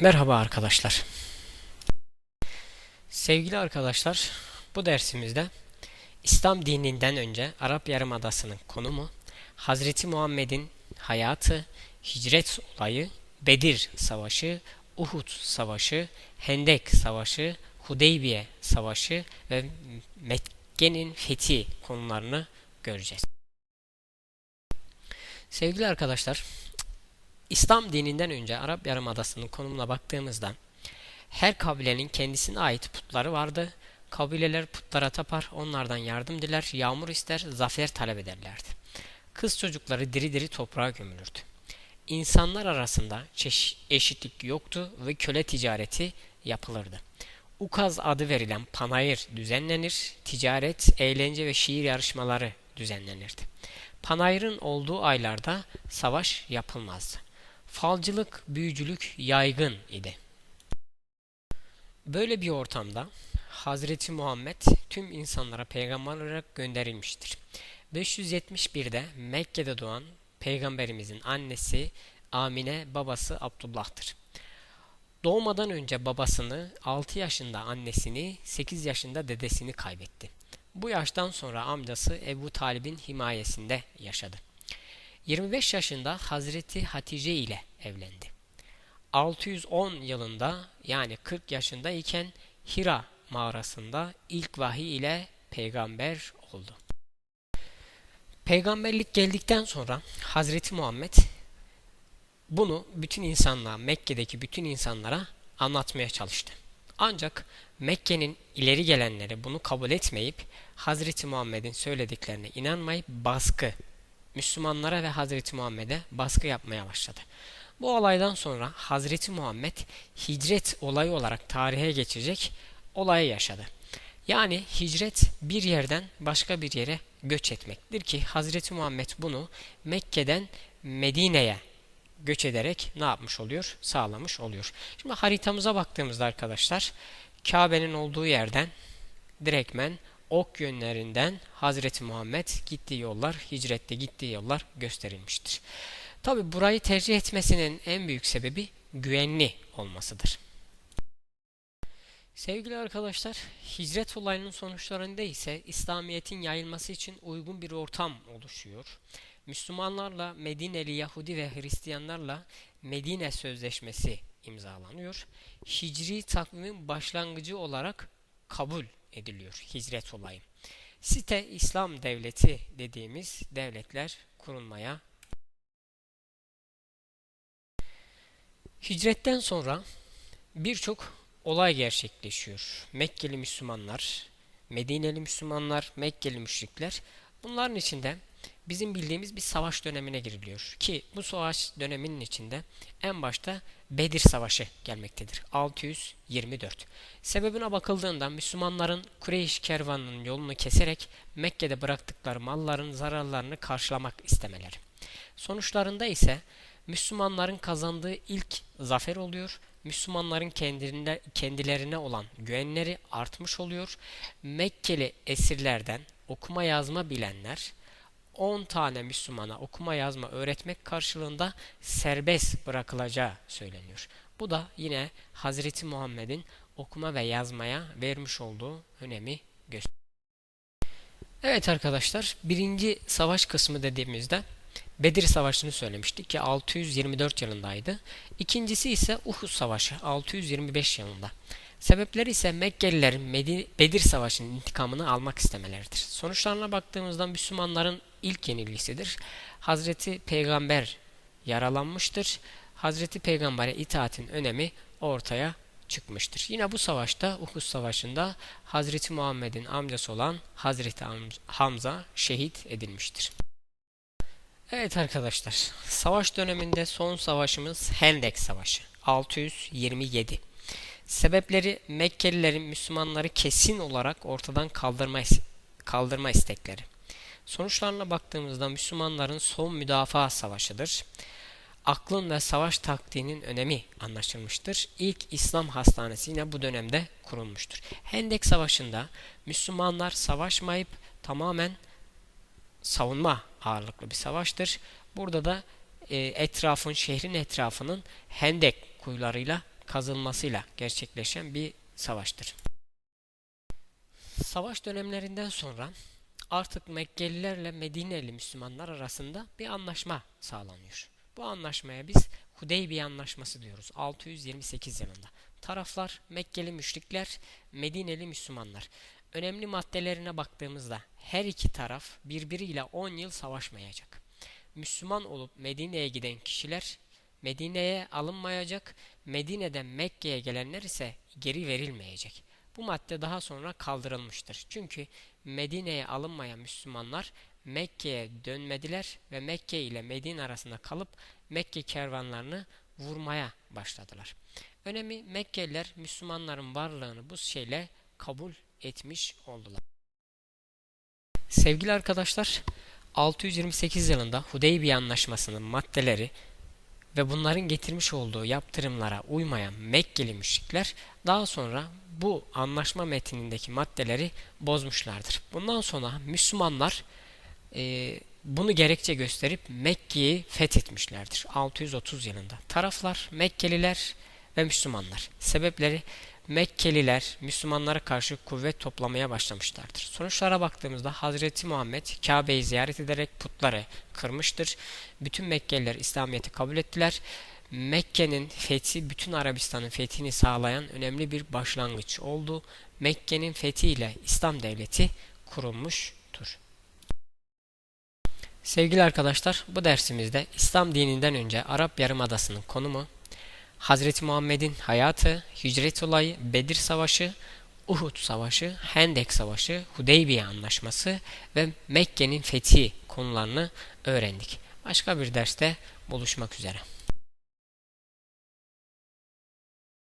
Merhaba arkadaşlar. Sevgili arkadaşlar, bu dersimizde İslam dininden önce Arap Yarımadası'nın konumu, Hazreti Muhammed'in hayatı, hicret olayı, Bedir Savaşı, Uhud Savaşı, Hendek Savaşı, Hudeybiye Savaşı ve Mekke'nin fethi konularını göreceğiz. Sevgili arkadaşlar, İslam dininden önce Arap Yarımadası'nın konumuna baktığımızda her kabilenin kendisine ait putları vardı. Kabileler putlara tapar, onlardan yardım diler, yağmur ister, zafer talep ederlerdi. Kız çocukları diri diri toprağa gömülürdü. İnsanlar arasında eşitlik yoktu ve köle ticareti yapılırdı. Ukaz adı verilen panayır düzenlenir, ticaret, eğlence ve şiir yarışmaları düzenlenirdi. Panayırın olduğu aylarda savaş yapılmazdı falcılık, büyücülük yaygın idi. Böyle bir ortamda Hazreti Muhammed tüm insanlara peygamber olarak gönderilmiştir. 571'de Mekke'de doğan peygamberimizin annesi Amine babası Abdullah'tır. Doğmadan önce babasını, 6 yaşında annesini, 8 yaşında dedesini kaybetti. Bu yaştan sonra amcası Ebu Talib'in himayesinde yaşadı. 25 yaşında Hazreti Hatice ile evlendi. 610 yılında yani 40 yaşında iken Hira mağarasında ilk vahiy ile peygamber oldu. Peygamberlik geldikten sonra Hazreti Muhammed bunu bütün insanlığa, Mekke'deki bütün insanlara anlatmaya çalıştı. Ancak Mekke'nin ileri gelenleri bunu kabul etmeyip Hazreti Muhammed'in söylediklerine inanmayıp baskı Müslümanlara ve Hazreti Muhammed'e baskı yapmaya başladı. Bu olaydan sonra Hazreti Muhammed hicret olayı olarak tarihe geçecek olayı yaşadı. Yani hicret bir yerden başka bir yere göç etmektir ki Hazreti Muhammed bunu Mekke'den Medine'ye göç ederek ne yapmış oluyor? Sağlamış oluyor. Şimdi haritamıza baktığımızda arkadaşlar Kabe'nin olduğu yerden direktmen ok yönlerinden Hazreti Muhammed gittiği yollar, hicrette gittiği yollar gösterilmiştir. Tabi burayı tercih etmesinin en büyük sebebi güvenli olmasıdır. Sevgili arkadaşlar, hicret olayının sonuçlarında ise İslamiyet'in yayılması için uygun bir ortam oluşuyor. Müslümanlarla Medineli Yahudi ve Hristiyanlarla Medine Sözleşmesi imzalanıyor. Hicri takvimin başlangıcı olarak kabul ediliyor hicret olayı. Site İslam devleti dediğimiz devletler kurulmaya Hicretten sonra birçok olay gerçekleşiyor. Mekkeli Müslümanlar, Medineli Müslümanlar, Mekkeli müşrikler bunların içinde bizim bildiğimiz bir savaş dönemine giriliyor. Ki bu savaş döneminin içinde en başta Bedir Savaşı gelmektedir. 624. Sebebine bakıldığında Müslümanların Kureyş kervanının yolunu keserek Mekke'de bıraktıkları malların zararlarını karşılamak istemeleri. Sonuçlarında ise Müslümanların kazandığı ilk zafer oluyor. Müslümanların kendilerine, kendilerine olan güvenleri artmış oluyor. Mekkeli esirlerden okuma yazma bilenler 10 tane Müslümana okuma yazma öğretmek karşılığında serbest bırakılacağı söyleniyor. Bu da yine Hazreti Muhammed'in okuma ve yazmaya vermiş olduğu önemi gösteriyor. Evet arkadaşlar birinci savaş kısmı dediğimizde Bedir Savaşı'nı söylemiştik ki 624 yılındaydı. İkincisi ise Uhud Savaşı 625 yılında. Sebepleri ise Mekkelilerin Bedir Savaşı'nın intikamını almak istemeleridir. Sonuçlarına baktığımızda Müslümanların ilk yenilgisidir. Hazreti Peygamber yaralanmıştır. Hazreti Peygamber'e itaatin önemi ortaya çıkmıştır. Yine bu savaşta Uhud Savaşı'nda Hazreti Muhammed'in amcası olan Hazreti Hamza şehit edilmiştir. Evet arkadaşlar, savaş döneminde son savaşımız Hendek Savaşı 627. Sebepleri Mekkelilerin Müslümanları kesin olarak ortadan kaldırma, kaldırma istekleri. Sonuçlarına baktığımızda Müslümanların son müdafaa savaşıdır. Aklın ve savaş taktiğinin önemi anlaşılmıştır. İlk İslam hastanesi yine bu dönemde kurulmuştur. Hendek Savaşı'nda Müslümanlar savaşmayıp tamamen savunma ağırlıklı bir savaştır. Burada da e, etrafın, şehrin etrafının hendek kuyularıyla kazılmasıyla gerçekleşen bir savaştır. Savaş dönemlerinden sonra artık Mekkelilerle Medineli Müslümanlar arasında bir anlaşma sağlanıyor. Bu anlaşmaya biz Hudeybiye Anlaşması diyoruz. 628 yılında. Taraflar Mekkeli müşrikler, Medineli Müslümanlar. Önemli maddelerine baktığımızda her iki taraf birbiriyle 10 yıl savaşmayacak. Müslüman olup Medine'ye giden kişiler Medine'ye alınmayacak, Medine'den Mekke'ye gelenler ise geri verilmeyecek. Bu madde daha sonra kaldırılmıştır. Çünkü Medine'ye alınmayan Müslümanlar Mekke'ye dönmediler ve Mekke ile Medine arasında kalıp Mekke kervanlarını vurmaya başladılar. Önemi Mekkeliler Müslümanların varlığını bu şeyle kabul etmiş oldular. Sevgili arkadaşlar, 628 yılında Hudeybiye Anlaşması'nın maddeleri ve bunların getirmiş olduğu yaptırımlara uymayan Mekkeli müşrikler daha sonra bu anlaşma metnindeki maddeleri bozmuşlardır. Bundan sonra Müslümanlar e, bunu gerekçe gösterip Mekke'yi fethetmişlerdir 630 yılında. Taraflar Mekkeliler ve Müslümanlar. Sebepleri Mekkeliler Müslümanlara karşı kuvvet toplamaya başlamışlardır. Sonuçlara baktığımızda Hazreti Muhammed Kabe'yi ziyaret ederek putları kırmıştır. Bütün Mekkeliler İslamiyet'i kabul ettiler. Mekke'nin fethi bütün Arabistan'ın fethini sağlayan önemli bir başlangıç oldu. Mekke'nin fethiyle İslam devleti kurulmuştur. Sevgili arkadaşlar bu dersimizde İslam dininden önce Arap Yarımadası'nın konumu, Hazreti Muhammed'in hayatı, hicret olayı, Bedir Savaşı, Uhud Savaşı, Hendek Savaşı, Hudeybiye Anlaşması ve Mekke'nin fethi konularını öğrendik. Başka bir derste buluşmak üzere.